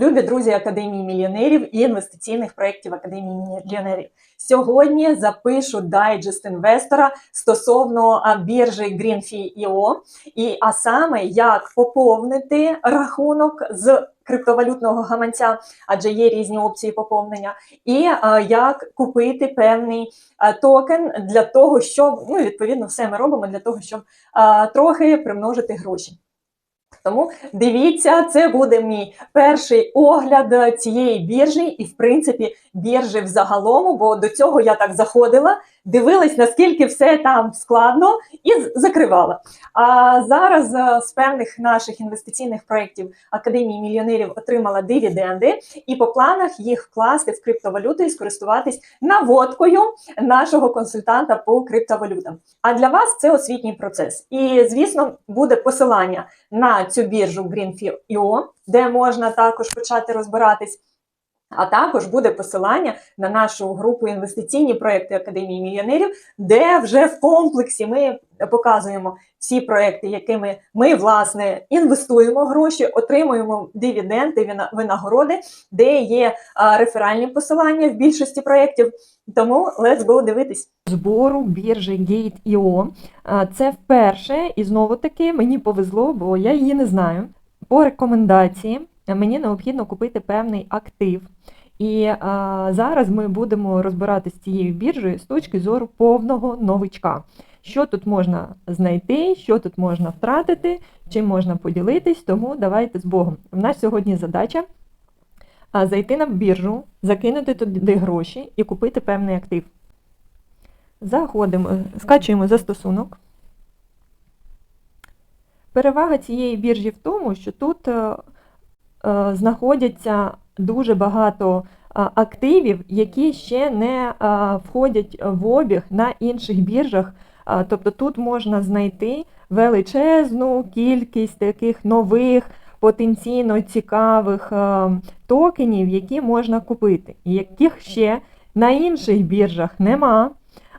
Любі друзі Академії мільйонерів і інвестиційних проєктів Академії мільйонерів. Сьогодні запишу дайджест інвестора стосовно біржі Greenfee.io, і а саме як поповнити рахунок з криптовалютного гаманця, адже є різні опції поповнення, і а, як купити певний а, токен для того, щоб ну відповідно все ми робимо для того, щоб а, трохи примножити гроші. Тому дивіться, це буде мій перший огляд цієї біржі, і в принципі біржі взагалом, бо до цього я так заходила, дивилась, наскільки все там складно, і закривала. А зараз е, з певних наших інвестиційних проєктів Академії мільйонерів отримала дивіденди, і по планах їх вкласти в криптовалюту і скористуватись наводкою нашого консультанта по криптовалютам. А для вас це освітній процес. І звісно, буде посилання на цю біржу Greenfield.io, де можна також почати розбиратись. А також буде посилання на нашу групу інвестиційні проекти Академії мільйонерів, де вже в комплексі ми показуємо всі проекти, якими ми власне інвестуємо гроші, отримуємо дивіденди, вина- винагороди, де є реферальні посилання в більшості проєктів. Тому let's go дивитись. збору біржі Gate.io. Це вперше, і знову таки мені повезло, бо я її не знаю. По рекомендації мені необхідно купити певний актив. І а, зараз ми будемо розбиратися з цією біржею з точки зору повного новичка. Що тут можна знайти, що тут можна втратити, чим можна поділитись, тому давайте з Богом. У нас сьогодні задача а, зайти на біржу, закинути туди гроші і купити певний актив. Заходимо, скачуємо застосунок. Перевага цієї біржі в тому, що тут е, е, знаходяться дуже багато е, активів, які ще не е, входять в обіг на інших біржах. Е, Тобто тут можна знайти величезну кількість таких нових, потенційно цікавих е, токенів, які можна купити, яких ще на інших біржах нема.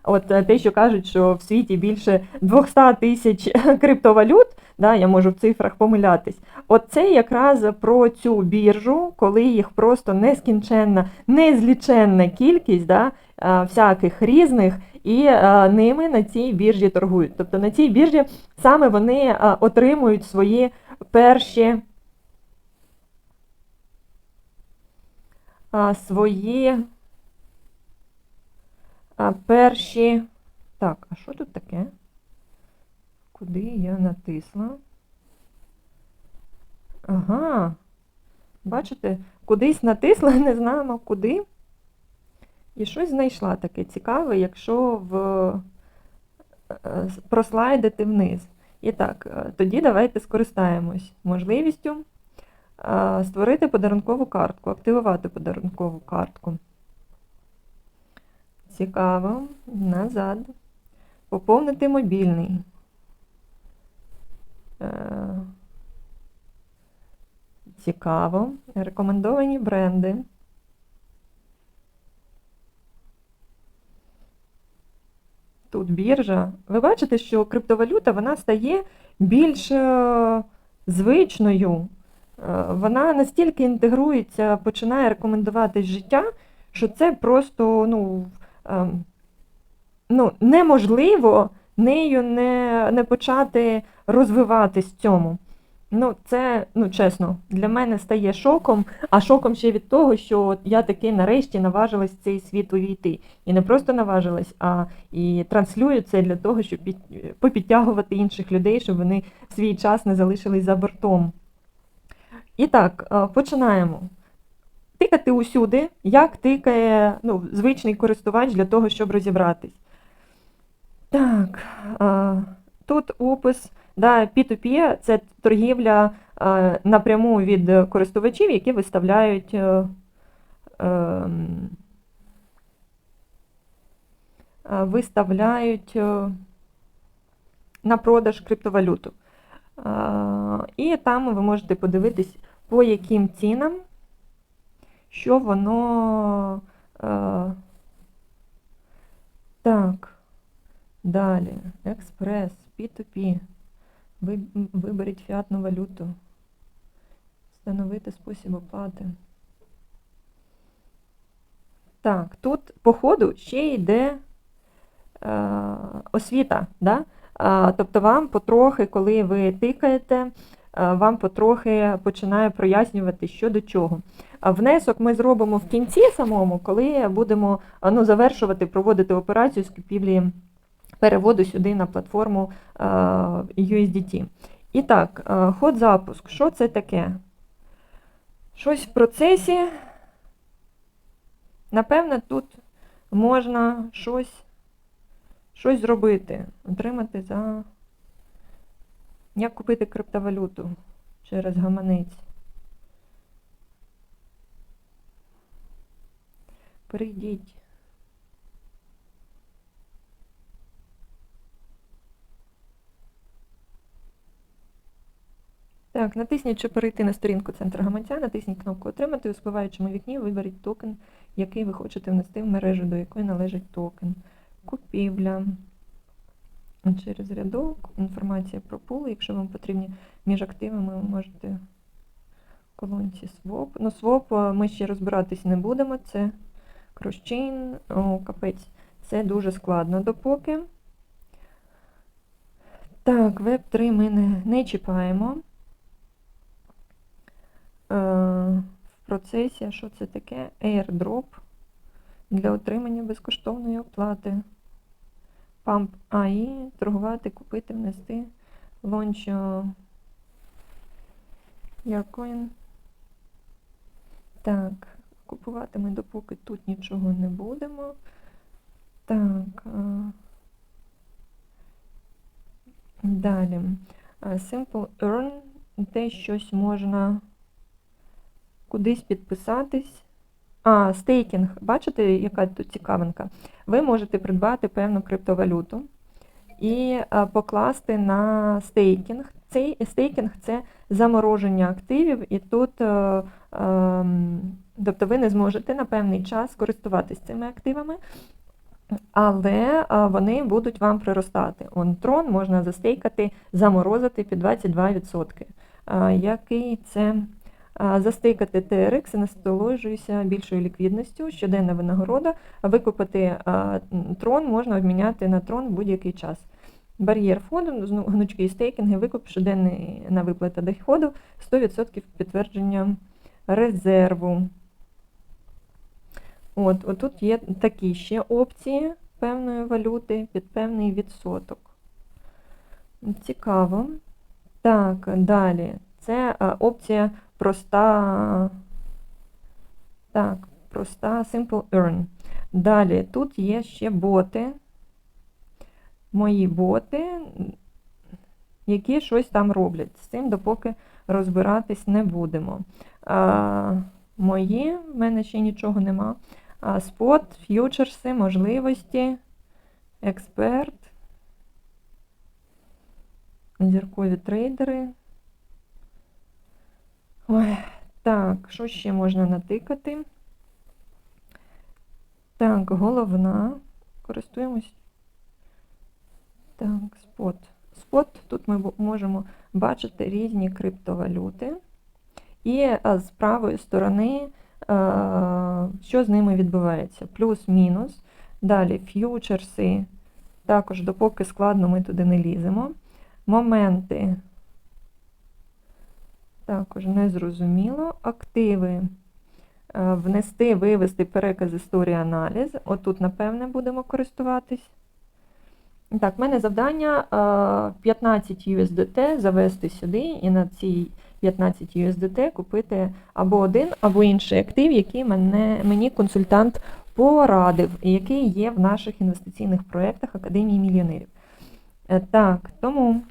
От е, те, що кажуть, що в світі більше 200 тисяч криптовалют, да, я можу в цифрах помилятись. От це якраз про цю біржу, коли їх просто нескінченна, незліченна кількість да, е, всяких різних, і е, ними на цій біржі торгують. Тобто на цій біржі саме вони отримують свої перші свої перші. Так, а що тут таке? Куди я натисла? Ага. Бачите, кудись натисла, не знаємо куди. І щось знайшла таке цікаве, якщо в... е, прослайдити вниз. І так, е, тоді давайте скористаємось можливістю е, створити подарункову картку, активувати подарункову картку. Цікаво. Назад. Поповнити мобільний. Е, Цікаво. Рекомендовані бренди. Тут біржа. Ви бачите, що криптовалюта вона стає більш е, звичною. Е, Вона настільки інтегрується, починає рекомендуватись життя, що це просто ну, ну, неможливо нею не, не почати розвиватись в цьому. Ну, це, ну, чесно, для мене стає шоком, а шоком ще від того, що я таки нарешті наважилась в цей світ увійти. І не просто наважилась, а і транслюю це для того, щоб під, попідтягувати інших людей, щоб вони свій час не залишились за бортом. І так, е, починаємо. Тикати усюди, як тикає ну, звичний користувач для того, щоб розібратись. Так, тут опис. Да, P2P – це торгівля напряму від користувачів, які виставляють е, ем, виставляють е, на продаж криптовалюту. І там ви можете подивитись, по яким цінам, що воно. е, Так, далі. Експрес, P2P. Виберіть фіатну валюту. Встановити спосіб оплати. Так, тут по ходу ще йде е, освіта. Да? Е, тобто вам потрохи, коли ви тикаєте, вам потрохи починає прояснювати, що до чого. Внесок ми зробимо в кінці самому, коли будемо ну, завершувати, проводити операцію з купівлі переводу сюди на платформу е, USDT. І так, е, ход запуск. Що це таке? Щось в процесі. Напевне, тут можна щось, щось зробити, отримати за. Як купити криптовалюту через гаманець. Перейдіть. Так, натисніть, щоб перейти на сторінку центру гаманця, натисніть кнопку Отримати у спливаючому вікні виберіть токен, який ви хочете внести в мережу, до якої належить токен. Купівля. Через рядок, інформація про пул. Якщо вам потрібні між активами, ви можете в колонці swap. Ну, swap е, ми ще розбиратись не будемо. Це кросчейн, о, капець. Це дуже складно допоки. Так, Web3 ми не, не чіпаємо. Е, в процесі, а що це таке? Airdrop для отримання безкоштовної оплати. Pump AI, торгувати, купити, внести, лонч Яркоін. Так, купувати ми допоки тут нічого не будемо. Так. е, Далі. Е, Simple Earn, де щось можна кудись підписатись. А, стейкінг. Бачите, яка тут цікавинка? Ви можете придбати певну криптовалюту і покласти на стейкінг. Цей стейкінг це замороження активів, і тут, е, е, тобто ви не зможете на певний час користуватись цими активами, але вони будуть вам приростати. Он трон можна застейкати, заморозити під 22%. А, який це застейкати TRX і насолоджуюся більшою ліквідністю, щоденна винагорода, викупити трон можна обміняти на трон в будь-який час. Бар'єр входу, зну- гнучкі стейкінги, викуп щоденний на виплата доходу, 100% підтвердження резерву. От, отут є такі ще опції певної валюти під певний відсоток. Цікаво. Так, далі. Це опція проста. Так, проста Simple Earn. Далі тут є ще боти. Мої боти, які щось там роблять. З цим допоки розбиратись не будемо. А, мої, в мене ще нічого нема. А, спот, ф'ючерси, можливості, експерт, зіркові трейдери. Ой, так, що ще можна натикати? Так, головна. Користуємось. Так, спот. Спот, тут ми можемо бачити різні криптовалюти. І з правої сторони, що з ними відбувається? Плюс-мінус. Далі ф'ючерси. Також, допоки складно, ми туди не ліземо. Моменти. Також незрозуміло. Активи. Е, Внести, вивести переказ історії аналіз. Отут, напевне, будемо користуватись. Так, в мене завдання е, 15 USDT завести сюди і на цій 15 USDT купити або один, або інший актив, який мене, мені консультант порадив, і який є в наших інвестиційних проєктах Академії мільйонерів. Е, Так, тому,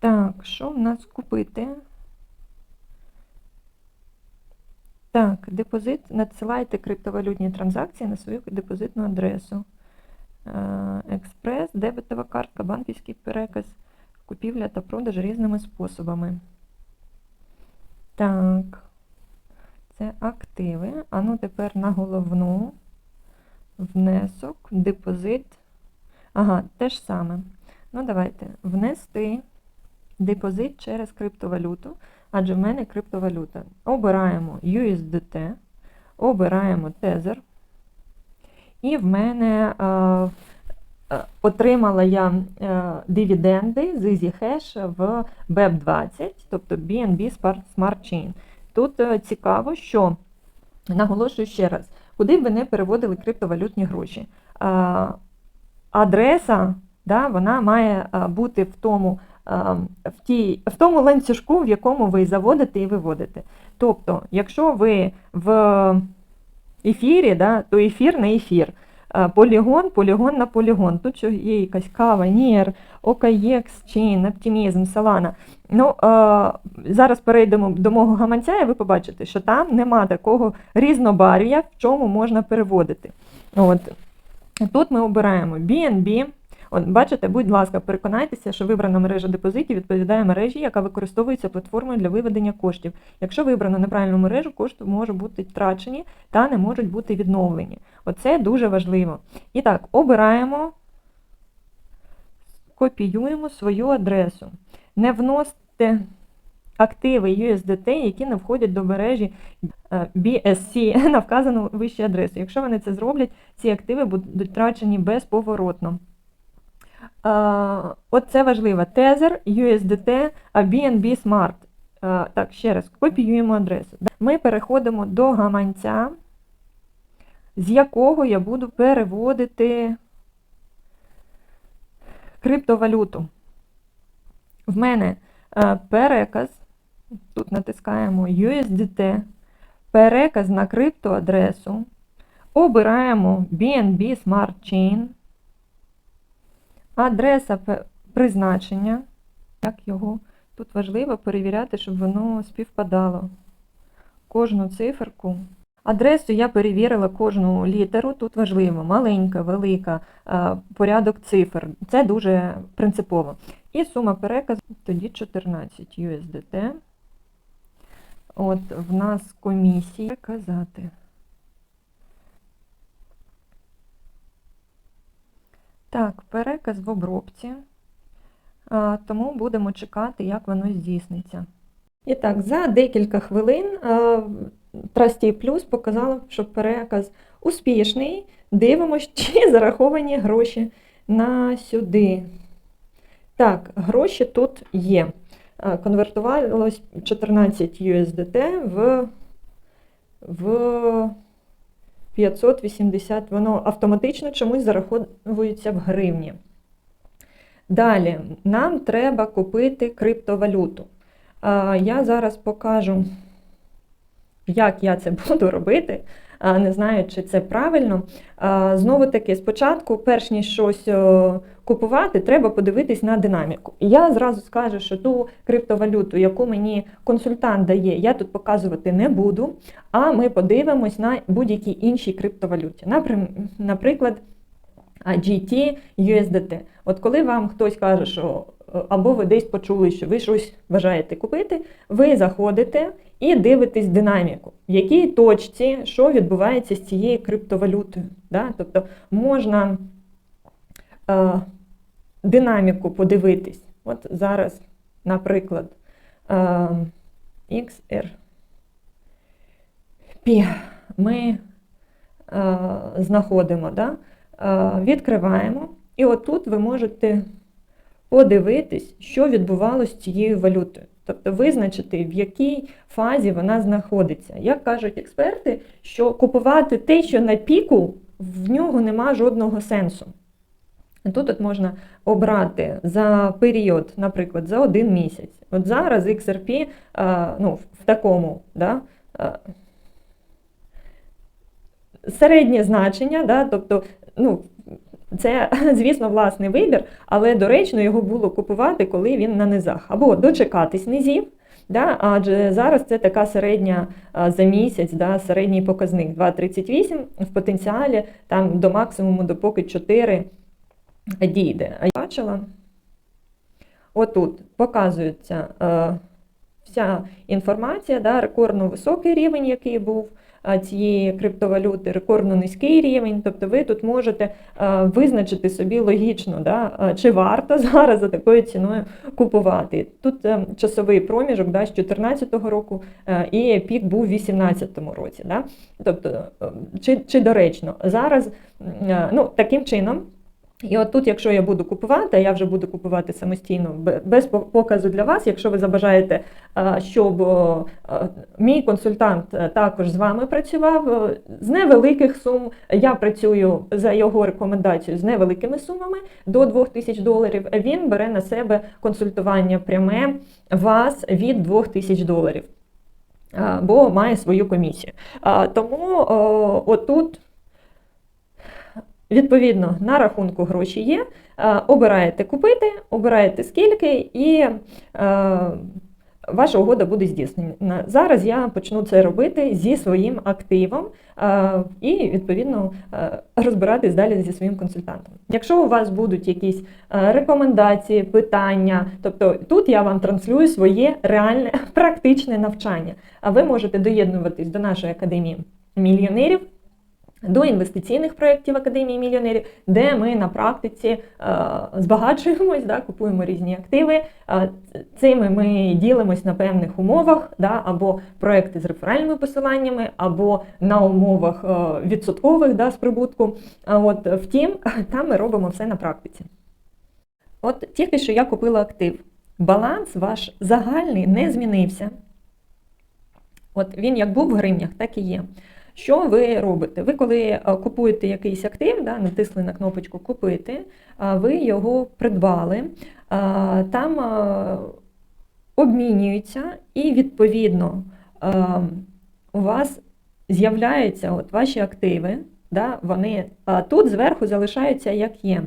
так, що в нас купити? Так, депозит, надсилайте криптовалютні транзакції на свою депозитну адресу. Е, Експрес, дебетова картка, банківський переказ, купівля та продаж різними способами. Так, це активи. А ну тепер на головну. Внесок, депозит. Ага, те ж саме. Ну, давайте внести депозит через криптовалюту. Адже в мене криптовалюта. Обираємо USDT, обираємо Tether, і в мене е, е, отримала я е, дивіденди з EasyHash в BEP20, тобто BNB Smart Chain. Тут е, цікаво, що наголошую ще раз, куди б ви не переводили криптовалютні гроші. Адреса да, вона має бути в тому, в, тій, в тому ланцюжку, в якому ви заводите і виводите. Тобто, якщо ви в ефірі, да, то ефір на ефір. Полігон, полігон на полігон. Тут що є якась кава, Нір, OKX, Chain, Optimism, Solana. Ну, зараз перейдемо до мого гаманця, і ви побачите, що там нема такого різнобарв'я, в чому можна переводити. От. Тут ми обираємо BNB. От, бачите, будь ласка, переконайтеся, що вибрана мережа депозитів відповідає мережі, яка використовується платформою для виведення коштів. Якщо вибрано неправильну мережу, кошти можуть бути втрачені та не можуть бути відновлені. Оце дуже важливо. І так, обираємо, копіюємо свою адресу. Не вносите активи USDT, які не входять до мережі е, BSC на вказану вище адресу. Якщо вони це зроблять, ці активи будуть втрачені безповоротно. Е, От це важливо. Tether, USDT, BNB Smart. Так, ще раз, копіюємо адресу. Ми переходимо до гаманця, з якого я буду переводити криптовалюту. В мене переказ, тут натискаємо USDT, переказ на криптоадресу, обираємо BNB Smart Chain, адреса призначення, як його. Тут важливо перевіряти, щоб воно співпадало. Кожну циферку. Адресу я перевірила кожну літеру. Тут важливо маленька, велика, порядок цифр. Це дуже принципово. І сума переказу тоді 14 USDT. От в нас комісія казати. Так, переказ в обробці. Тому будемо чекати, як воно здійсниться. І так, за декілька хвилин а, Trusty Plus показало, що переказ успішний. Дивимося, чи зараховані гроші на сюди. Так, гроші тут є. Конвертувалось 14 USDT в, в 580. Воно автоматично чомусь зараховується в гривні. Далі, нам треба купити криптовалюту. Я зараз покажу, як я це буду робити. Не знаю, чи це правильно. Знову таки, спочатку, перш ніж щось купувати, треба подивитись на динаміку. І я зразу скажу, що ту криптовалюту, яку мені консультант дає, я тут показувати не буду, а ми подивимось на будь-якій іншій криптовалюті. Наприклад, GT, USDT. От коли вам хтось каже, що е, або ви десь почули, що ви щось бажаєте купити, ви заходите і дивитесь динаміку, в якій точці що відбувається з цією криптовалютою. Да? Тобто можна е, динаміку подивитись. От зараз, наприклад, е, XRP ми е, знаходимо. Да? Е, відкриваємо. І отут ви можете подивитись, що відбувалося з цією валютою. Тобто визначити, в якій фазі вона знаходиться. Як кажуть експерти, що купувати те, що на піку, в нього нема жодного сенсу. Тут от можна обрати за період, наприклад, за один місяць. От зараз XRP е, ну, в такому, да, е, середнє значення, да, тобто, ну, це, звісно, власний вибір, але доречно його було купувати, коли він на низах. Або дочекатись низів, да, адже зараз це така середня за місяць, да, середній показник 2,38 в потенціалі там до максимуму, допоки 4 дійде. А я бачила, отут показується е, вся інформація, да, рекордно високий рівень, який був, цієї криптовалюти рекордно низький рівень. Тобто ви тут можете е, визначити собі логічно, да, е, чи варто зараз за такою ціною купувати. Тут е, часовий проміжок да, з 2014 року е, і пік був у 2018 році. Да? Тобто, е, чи, чи доречно зараз е, ну, таким чином. І от тут, якщо я буду купувати, а я вже буду купувати самостійно без показу для вас, якщо ви забажаєте, щоб мій консультант е, також з вами працював е, з невеликих сум. Я працюю за його рекомендацією з невеликими сумами до 2000 доларів. Він бере на себе консультування пряме вас від 2000 доларів. Бо має свою комісію. Тому отут Відповідно, на рахунку гроші є. Е, Обираєте купити, обираєте скільки, і е, ваша угода буде здійснена. Зараз я почну це робити зі своїм активом е, і, відповідно, розбиратись далі зі своїм консультантом. Якщо у вас будуть якісь рекомендації, питання, тобто тут я вам транслюю своє реальне практичне навчання. А ви можете доєднуватись до нашої академії мільйонерів до інвестиційних проєктів Академії мільйонерів, де ми на практиці е, збагачуємось, да, купуємо різні активи. Е, цими ми ділимось на певних умовах, да, або проекти з реферальними посиланнями, або на умовах е, відсоткових да, з прибутку. От втім, там ми робимо все на практиці. От тільки що я купила актив. Баланс ваш загальний не змінився. От він як був в гривнях, так і є. Що ви робите? Ви коли е, купуєте якийсь актив, да, натисли на кнопочку Купити, ви його придбали, там обмінюється, і відповідно у вас з'являються от ваші активи, да, вони тут зверху залишаються як є.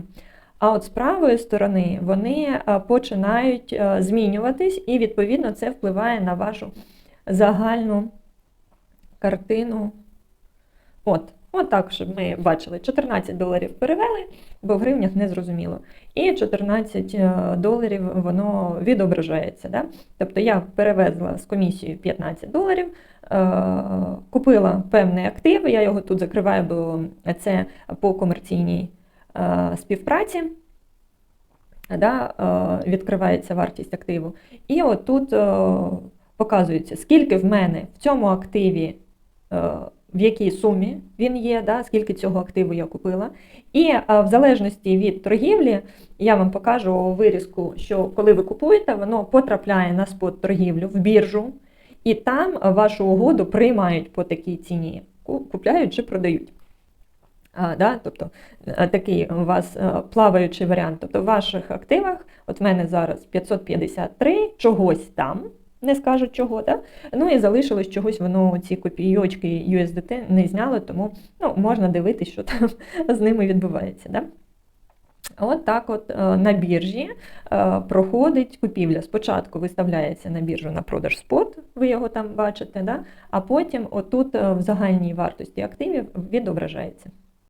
А от з правої сторони вони починають змінюватись, і відповідно це впливає на вашу загальну картину. От, от так, щоб ми бачили, 14 доларів перевели, бо в гривнях не зрозуміло. І 14 е, доларів воно відображається. Да? Тобто я перевезла з комісією 15 доларів, е, купила певний актив, я його тут закриваю, бо це по комерційній е, співпраці. Да, відкривається вартість активу. І от тут е, показується, скільки в мене в цьому активі, в якій сумі він є, да, скільки цього активу я купила. І е, в залежності від торгівлі, я вам покажу вирізку, що коли ви купуєте, воно потрапляє на спот торгівлю в біржу, і там вашу угоду приймають по такій ціні, купляють чи продають. А, да? Тобто е, такий у вас е, плаваючий варіант. Тобто в ваших активах, от в мене зараз 553, чогось там, не скажуть чого, да? ну і залишилось чогось, воно ці копійочки USDT не зняло, тому ну, можна дивитися, що там з ними відбувається. Да? От так от е, на біржі е, проходить купівля. Спочатку виставляється на біржу на продаж спот, ви його там бачите, да? а потім отут е, в загальній вартості активів відображається.